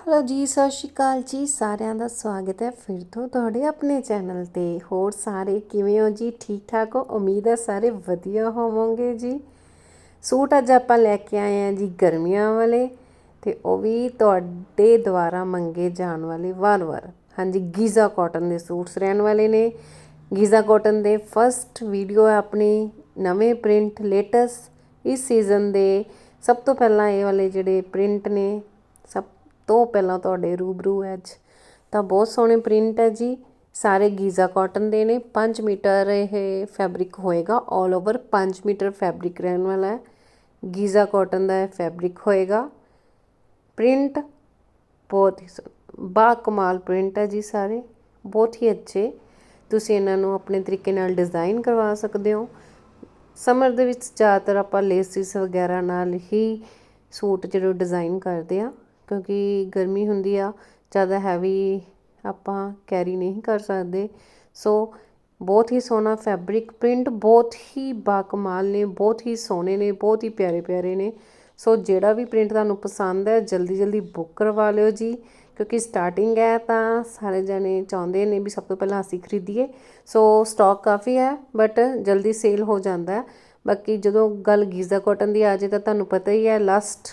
Hello ਜੀ, ਸਤਿ ਸ਼੍ਰੀ ਅਕਾਲ ਜੀ। ਸਾਰਿਆਂ ਦਾ ਸਵਾਗਤ ਹੈ ਫਿਰ ਤੋਂ ਤੁਹਾਡੇ ਆਪਣੇ ਚੈਨਲ ਤੇ। ਹੋਰ ਸਾਰੇ ਕਿਵੇਂ ਹੋ ਜੀ? ਠੀਕ ਠਾਕ ਹੋ? ਉਮੀਦ ਹੈ ਸਾਰੇ ਵਧੀਆ ਹੋਵੋਗੇ ਜੀ। ਸੂਟ ਅੱਜ ਆਪਾਂ ਲੈ ਕੇ ਆਏ ਆ ਜੀ ਗਰਮੀਆਂ ਵਾਲੇ ਤੇ ਉਹ ਵੀ ਤੁਹਾਡੇ ਦੁਆਰਾ ਮੰਗੇ ਜਾਣ ਵਾਲੇ ਵਾਰ-ਵਾਰ ਹਾਂਜੀ, ਗੀਜ਼ਾ ਕਾਟਨ ਦੇ ਸੂਟਸ ਰਹਿਣ ਵਾਲੇ ਨੇ। ਗੀਜ਼ਾ ਕਾਟਨ ਦੇ ਫਰਸਟ ਵੀਡੀਓ ਹੈ ਆਪਣੀ, ਨਵੇਂ ਪ੍ਰਿੰਟ ਲੇਟੈਸਟ ਇਸ ਸੀਜ਼ਨ ਦੇ। ਸਭ ਤੋਂ ਪਹਿਲਾਂ ਇਹ ਵਾਲੇ ਜਿਹੜੇ ਪ੍ਰਿੰਟ ਨੇ, ਸਭ ਤੋਂ ਪਹਿਲਾਂ ਤੁਹਾਡੇ ਰੂਬਰੂ ਹੈ ਅੱਜ। ਤਾਂ ਬਹੁਤ ਸੋਹਣੇ ਪ੍ਰਿੰਟ ਹੈ ਜੀ। ਸਾਰੇ ਗੀਜ਼ਾ ਕਾਟਨ ਦੇ ਨੇ। 5 ਮੀਟਰ ਇਹ ਫੈਬਰਿਕ ਹੋਏਗਾ। 올 ਓਵਰ 5 ਮੀਟਰ ਫੈਬਰਿਕ ਰਹਿਣ ਵਾਲਾ ਹੈ। ਗੀਜ਼ਾ ਕਾਟਨ ਦਾ ਫੈਬਰਿਕ ਹੋਏਗਾ। ਪ੍ਰਿੰਟ ਬਹੁਤ ਹੀ ਬਾ ਕਮਾਲ ਪ੍ਰਿੰਟ ਹੈ ਜੀ ਸਾਰੇ। ਬਹੁਤ ਹੀ ਅੱਛੇ। ਤੁਸੀਂ ਇਹਨਾਂ ਨੂੰ ਆਪਣੇ ਤਰੀਕੇ ਨਾਲ ਡਿਜ਼ਾਈਨ ਕਰਵਾ ਸਕਦੇ ਹੋ। ਸਮਰ ਦੇ ਵਿੱਚ ਜ਼ਿਆਦਾਤਰ ਆਪਾਂ ਲੇਸਿਸ ਵਗੈਰਾ ਨਾਲ ਹੀ ਸੂਟ ਜਿਹੜੇ ਡਿਜ਼ਾਈਨ ਕਰਦੇ ਆ ਕਿਉਂਕਿ ਗਰਮੀ ਹੁੰਦੀ ਆ, ਜ਼ਿਆਦਾ ਹੈਵੀ ਆਪਾਂ ਕੈਰੀ ਨਹੀਂ ਕਰ ਸਕਦੇ। ਸੋ ਬਹੁਤ ਹੀ ਸੋਹਣਾ ਫੈਬਰਿਕ ਪ੍ਰਿੰਟ ਬਹੁਤ ਹੀ ਬਾਕਮਾਲ ਨੇ, ਬਹੁਤ ਹੀ ਸੋਹਣੇ ਨੇ, ਬਹੁਤ ਹੀ ਪਿਆਰੇ ਪਿਆਰੇ ਨੇ। ਸੋ ਜਿਹੜਾ ਵੀ ਪ੍ਰਿੰਟ ਤੁਹਾਨੂੰ ਪਸੰਦ ਹੈ, ਜਲਦੀ ਜਲਦੀ ਬੁੱਕ ਕਰਵਾ ਲਿਓ ਜੀ। ਕਿਉਂਕਿ ਸਟਾਰਟਿੰਗ ਹੈ ਤਾਂ ਸਾਰੇ ਜਣੇ ਚਾਹੁੰਦੇ ਨੇ ਵੀ ਸਭ ਤੋਂ ਪਹਿਲਾਂ ਅਸੀਂ ਖਰੀਦੀਏ। ਸੋ ਸਟਾਕ ਕਾਫੀ ਹੈ ਬਟ ਜਲਦੀ ਸੇਲ ਹੋ ਜਾਂਦਾ ਹੈ। ਬਾਕੀ ਜਦੋਂ ਗੱਲ ਗੀਜ਼ਾ ਕਾਟਨ ਦੀ ਆ ਜੇ ਤਾਂ ਤੁਹਾਨੂੰ ਪਤਾ ਹੀ ਹੈ ਲਾਸਟ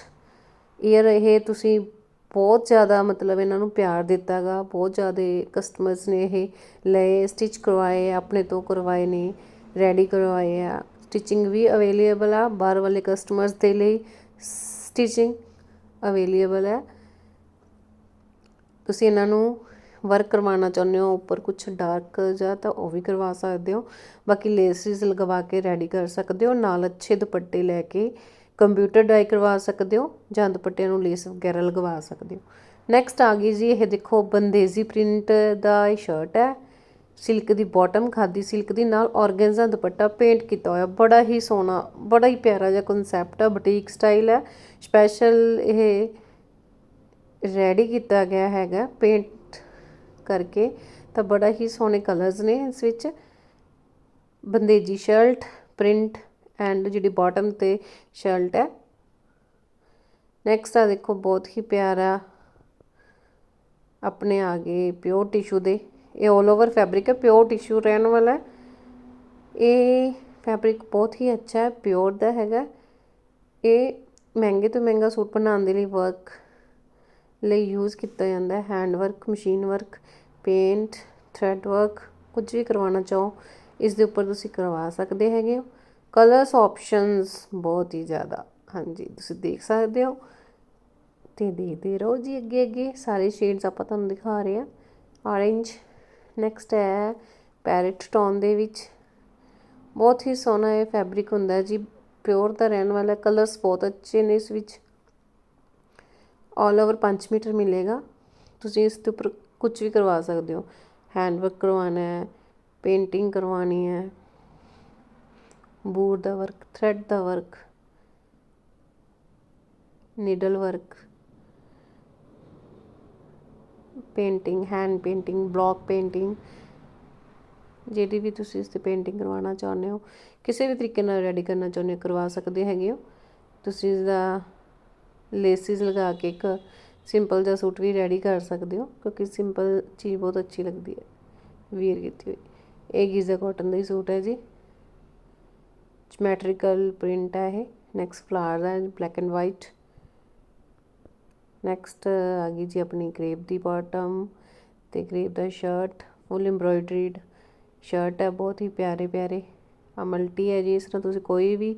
ਈਅਰ ਇਹ ਤੁਸੀਂ ਬਹੁਤ ਜ਼ਿਆਦਾ ਮਤਲਬ ਇਹਨਾਂ ਨੂੰ ਪਿਆਰ ਦਿੱਤਾ ਗਾ ਬਹੁਤ ਜ਼ਿਆਦਾ ਕਸਟਮਰਸ ਨੇ ਇਹ ਲਏ ਸਟਿਚ ਕਰਵਾਏ, ਆਪਣੇ ਤੋਂ ਕਰਵਾਏ ਨੇ ਰੈਡੀ ਕਰਵਾਏ ਆ। ਸਟਿਚਿੰਗ ਵੀ ਅਵੇਲੇਬਲ ਆ, ਬਾਹਰ ਵਾਲੇ ਕਸਟਮਰਸ ਦੇ ਲਈ ਸਟਿਚਿੰਗ ਅਵੇਲੇਬਲ ਹੈ ਤੁਸੀਂ ਇਹਨਾਂ ਨੂੰ ਵਰਕ ਕਰਵਾਉਣਾ ਚਾਹੁੰਦੇ ਹੋ, ਉੱਪਰ ਕੁਝ ਡਾਰਕ ਜਾਂ ਤਾਂ ਉਹ ਵੀ ਕਰਵਾ ਸਕਦੇ ਹੋ। ਬਾਕੀ ਲੇਸਿਸ ਲਗਵਾ ਕੇ ਰੈਡੀ ਕਰ ਸਕਦੇ ਹੋ, ਨਾਲ ਅੱਛੇ ਦੁਪੱਟੇ ਲੈ ਕੇ ਕੰਪਿਊਟਰ ਡਾਈ ਕਰਵਾ ਸਕਦੇ ਹੋ, ਜਾਂ ਦੁਪੱਟਿਆਂ ਨੂੰ ਲੇਸ ਵਗੈਰਾ ਲਗਵਾ ਸਕਦੇ ਹੋ। ਨੈਕਸਟ ਆ ਗਈ ਜੀ, ਇਹ ਦੇਖੋ ਬੰਦੇਜ਼ੀ ਪ੍ਰਿੰਟ ਦਾ ਇਹ ਸ਼ਰਟ ਹੈ। ਸਿਲਕ ਦੀ ਬਾਟਮ ਖਾਦੀ ਸਿਲਕ ਦੀ, ਨਾਲ ਔਰਗੈਂਜ਼ਾ ਦੁਪੱਟਾ ਪੇਂਟ ਕੀਤਾ ਹੋਇਆ। ਬੜਾ ਹੀ ਸੋਹਣਾ, ਬੜਾ ਹੀ ਪਿਆਰਾ ਜਿਹਾ ਕਨਸੈਪਟ ਹੈ ਬੁਟੀਕ ਸਟਾਈਲ ਹੈ। ਸਪੈਸ਼ਲ ਇਹ ਰੈਡੀ ਕੀਤਾ ਗਿਆ ਹੈਗਾ ਪੇਂਟ ਕਰਕੇ। ਤਾਂ ਬੜਾ ਹੀ ਸੋਹਣੇ ਕਲਰਸ ਨੇ ਇਸ ਵਿੱਚ। ਬੰਦੇਜੀ ਸ਼ਰਟ ਪ੍ਰਿੰਟ ਐਂਡ ਜਿਹੜੀ ਬਾਟਮ ਤੇ ਸ਼ਰਟ ਹੈ। ਨੈਕਸਟ ਆ ਦੇਖੋ, ਬਹੁਤ ਹੀ ਪਿਆਰਾ ਆਪਣੇ ਆ ਗਏ ਪਿਓਰ ਟਿਸ਼ੂ ਦੇ। ਇਹ 올 ਓਵਰ ਫੈਬਰਿਕ ਹੈ ਪਿਓਰ ਟਿਸ਼ੂ ਰਹਿਣ ਵਾਲਾ ਹੈ। ਇਹ ਫੈਬਰਿਕ ਬਹੁਤ ਹੀ ਅੱਛਾ ਹੈ ਪਿਓਰ ਦਾ ਹੈਗਾ। ਇਹ ਮਹਿੰਗੇ ਤੋਂ ਮਹਿੰਗਾ ਸੂਟ ਬਣਾਉਣ ਦੇ ਲਈ ਵਰਕ ਲਈ ਯੂਜ਼ ਕੀਤਾ ਜਾਂਦਾ ਹੈ। Hand work machine work paint thread work ਕੁਝ ਵੀ ਕਰਵਾਉਣਾ ਚਾਹੋ, ਇਸ ਦੇ ਉੱਪਰ ਤੁਸੀਂ ਕਰਵਾ ਸਕਦੇ ਹੈਗੇ ਹੋ। ਕਲਰਸ, ਆਪਸ਼ਨਸ ਬਹੁਤ ਹੀ ਜ਼ਿਆਦਾ। ਹਾਂਜੀ, ਤੁਸੀਂ ਦੇਖ ਸਕਦੇ ਹੋ। ਤੇ ਦੇਖਦੇ ਰਹੋ ਜੀ ਅੱਗੇ ਅੱਗੇ। ਸਾਰੇ ਸ਼ੇਡਸ ਆਪਾਂ ਤੁਹਾਨੂੰ ਦਿਖਾ ਰਹੇ ਹਾਂ। ਔਰੇਂਜ ਨੈਕਸਟ ਹੈ ਪੈਰਟ ਟੋਨ ਦੇ ਵਿੱਚ। ਬਹੁਤ ਹੀ ਸੋਹਣਾ ਇਹ ਫੈਬਰਿਕ ਹੁੰਦਾ ਜੀ। ਪਿਓਰ ਦਾ ਰਹਿਣ ਵਾਲਾ ਕਲਰਸ ਬਹੁਤ ਅੱਛੇ ਨੇ ਇਸ ਵਿੱਚ। ਆਲ ਓਵਰ 5 ਮੀਟਰ ਮਿਲੇਗਾ। ਤੁਸੀਂ ਇਸ ਦੇ ਉੱਪਰ ਕੁਝ ਵੀ ਕਰਵਾ ਸਕਦੇ ਹੋ। ਹੈਂਡ ਵਰਕ ਕਰਵਾਉਣਾ ਹੈ ਪੇਂਟਿੰਗ ਕਰਵਾਉਣੀ ਹੈ। ਬੂਰ ਦਾ ਵਰਕ ਥਰੈਡ ਦਾ work needle work painting hand painting block painting ਜਿਹੜੀ ਵੀ ਤੁਸੀਂ ਇਸ ਤੇ ਪੇਂਟਿੰਗ ਕਰਵਾਉਣਾ ਚਾਹੁੰਦੇ ਹੋ, ਕਿਸੇ ਵੀ ਤਰੀਕੇ ਨਾਲ ਰੈਡੀ ਕਰਨਾ ਚਾਹੁੰਦੇ ਹੋ, ਕਰਵਾ ਸਕਦੇ ਹੈਗੇ ਹੋ। ਤੁਸੀਂ ਇਸ ਦਾ ਲੇਸਿਸ ਲਗਾ ਕੇ ਇੱਕ ਸਿੰਪਲ ਜਿਹਾ ਸੂਟ ਵੀ ਰੈਡੀ ਕਰ ਸਕਦੇ ਹੋ, ਕਿਉਂਕਿ ਸਿੰਪਲ ਚੀਜ਼ ਬਹੁਤ ਅੱਛੀ ਲੱਗਦੀ ਹੈ ਵੀਅਰ ਕੀਤੀ ਹੋਈ। ਇਹ ਗੀਜ਼ਾ ਕਾਟਨ ਦਾ ਹੀ ਸੂਟ ਹੈ ਜੀ। ਜਮੈਟ੍ਰੀਕਲ ਪ੍ਰਿੰਟ ਹੈ ਇਹ ਨੈਕਸਟ ਫਲਾਵਰ ਹੈ ਬਲੈਕ ਐਂਡ ਵਾਈਟ ਨੈਕਸਟ ਆ ਗਈ ਜੀ ਆਪਣੀ ਕ੍ਰੇਪ ਦੀ ਬਾਟਮ ਤੇ ਕ੍ਰੇਪ ਦਾ ਸ਼ਰਟ ਫੁੱਲ ਐਮਬ੍ਰੋਇਡਰੀਡ ਸ਼ਰਟ ਹੈ ਬਹੁਤ ਹੀ ਪਿਆਰੇ ਪਿਆਰੇ ਆ ਮਲਟੀ ਹੈ ਜੀ ਇਸ ਤਰ੍ਹਾਂ ਤੁਸੀਂ ਕੋਈ ਵੀ